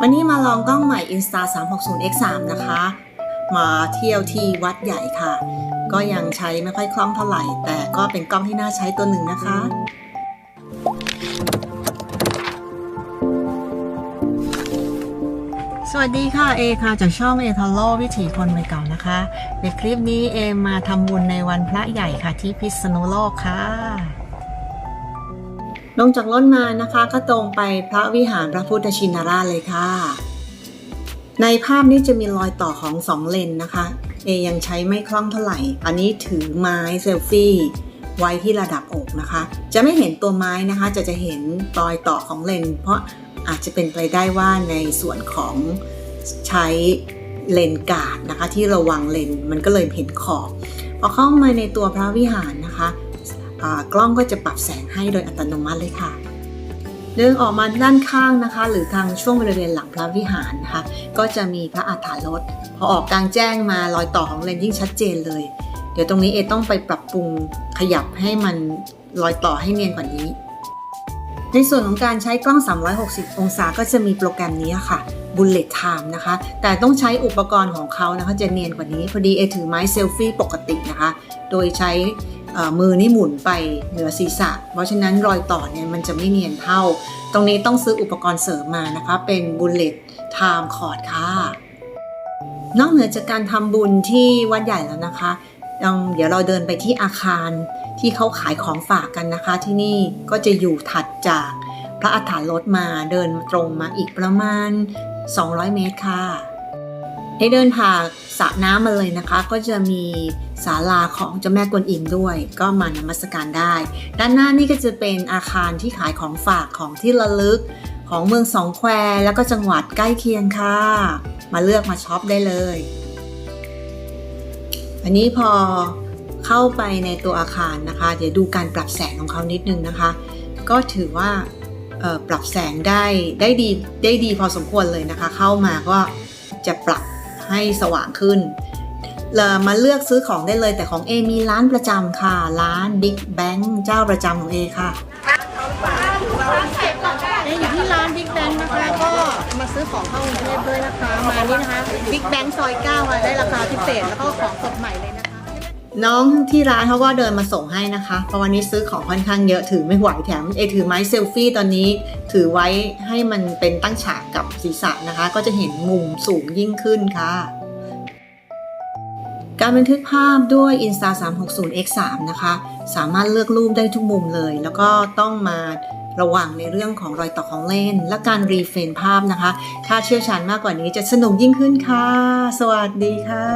วันนี้มาลองกล้องใหม่ Insta 360 X3 นะคะ มาเที่ยวที่วัดใหญ่ค่ะ ก็ยังใช้ไม่ค่อยคล่องเท่าไหร่ แต่ก็เป็นกล้องที่น่าใช้ตัวหนึ่งนะคะสวัสดีค่ะเอค่ะจากช่องเอทอลโลวิถีคนใหม่เก่านะคะ ในคลิปนี้เอมาทำบุญในวันพระใหญ่ค่ะที่พิษณุโลกค่ะ ลงจากรถมานะคะก็ตรงไปพระวิหารพระพุทธชินราชเลยค่ะ ในภาพนี้จะมีรอยต่อของสองเลนนะคะเอยังใช้ไม่คล่องเท่าไหร่ อันนี้ถือไม้เซลฟี่ไว้ที่ระดับอกนะคะ จะไม่เห็นตัวไม้นะคะ จะจะเห็นรอยต่อของเลน เพราะอาจจะเป็นไปได้ว่าในส่วนของใช้เลนกาดนะคะ ที่ระวังเลนมันก็เลยเห็นขอบพอเข้ามาในตัวพระวิหารนะคะ กล้องก็จะปรับแสงให้โดยอัตโนมัติเลยค่ะ เดินออกมาด้านข้างนะคะ หรือทางช่วงบริเวณหลังพระวิหารนะคะ ก็จะมีพระอาถารถพอออกกลางแจ้งมารอยต่อของเลนยิ่งชัดเจนเลย เดี๋ยวตรงนี้เอต้องไปปรับปรุงขยับให้มันรอยต่อให้เนียนกว่านี้ในส่วนของการใช้กล้อง 360 องศาก็จะมีโปรแกรมนี้ค่ะ Bullet Time นะคะ แต่ต้องใช้อุปกรณ์ของเขานะคะจะเนียนกว่านี้ พอดีเอถือไม้เซลฟี่ปกตินะคะ โดยใช้ มือนี่หมุนไปเหนือศีรษะ เพราะฉะนั้นรอยต่อเนี่ยมันจะไม่เนียนเท่า ตรงนี้ต้องซื้ออุปกรณ์เสริมมานะคะ เป็น Bullet Time Cord ค่ะ นอกเหนือจากการทำบุญที่วัดใหญ่แล้วนะคะเดี๋ยวเราเดินไปที่อาคารที่เขาขายของฝากกันนะคะ ที่นี่ก็จะอยู่ถัดจากพระอาถรรพ์มาเดินตรงมาอีกประมาณ 200 เมตรค่ะ ให้เดินผ่านสระน้ำมาเลยนะคะ ก็จะมีศาลาของเจ้าแม่กวนอิมด้วย ก็มานมัสการได้ ด้านหน้านี่ก็จะเป็นอาคารที่ขายของฝากของที่ระลึกของเมืองสองแควแล้วก็จังหวัดใกล้เคียงค่ะ มาเลือกมาช็อปได้เลย อันนี้พอเข้าไปในตัวอาคารนะคะ เดี๋ยวดูการปรับแสงของเขานิดนึงนะคะ ก็ถือว่าปรับแสงได้ได้ดีได้ดีพอสมควรเลยนะคะ เข้ามาก็จะปรับ ให้สว่างขึ้นเรามาเลือกซื้อของได้เลยแต่ของเอมีร้านประจำค่ะ ร้าน Big Bang เจ้าประจำของเอค่ะเออยู่ที่ร้าน Big Bang นะคะ ก็มาซื้อของเข้ากรุงเทพด้วยนะคะ มานี่นะคะ Big Bang ซอย9ค่ะได้ราคาพิเศษแล้วก็ของสดใหม่เลยนะคะ น้องที่ร้านเขาก็เดินมาส่งให้นะคะเพราะวันนี้ซื้อของค่อนข้างเยอะถือไม่ไหวแถมเอถือไม้เซลฟี่ตอนนี้ ถือไว้ให้มันเป็นตั้งฉากกับศีรษะนะคะ ก็จะเห็นมุมสูงยิ่งขึ้นค่ะ การบันทึกภาพด้วย Insta 360 X3 นะคะ สามารถเลือกรูปได้ทุกมุมเลย แล้วก็ต้องมาระวังในเรื่องของรอยต่อของเลนและการรีเฟรนภาพนะคะ ถ้าเชี่ยวชาญมากกว่านี้จะสนุกยิ่งขึ้นค่ะ สวัสดีค่ะ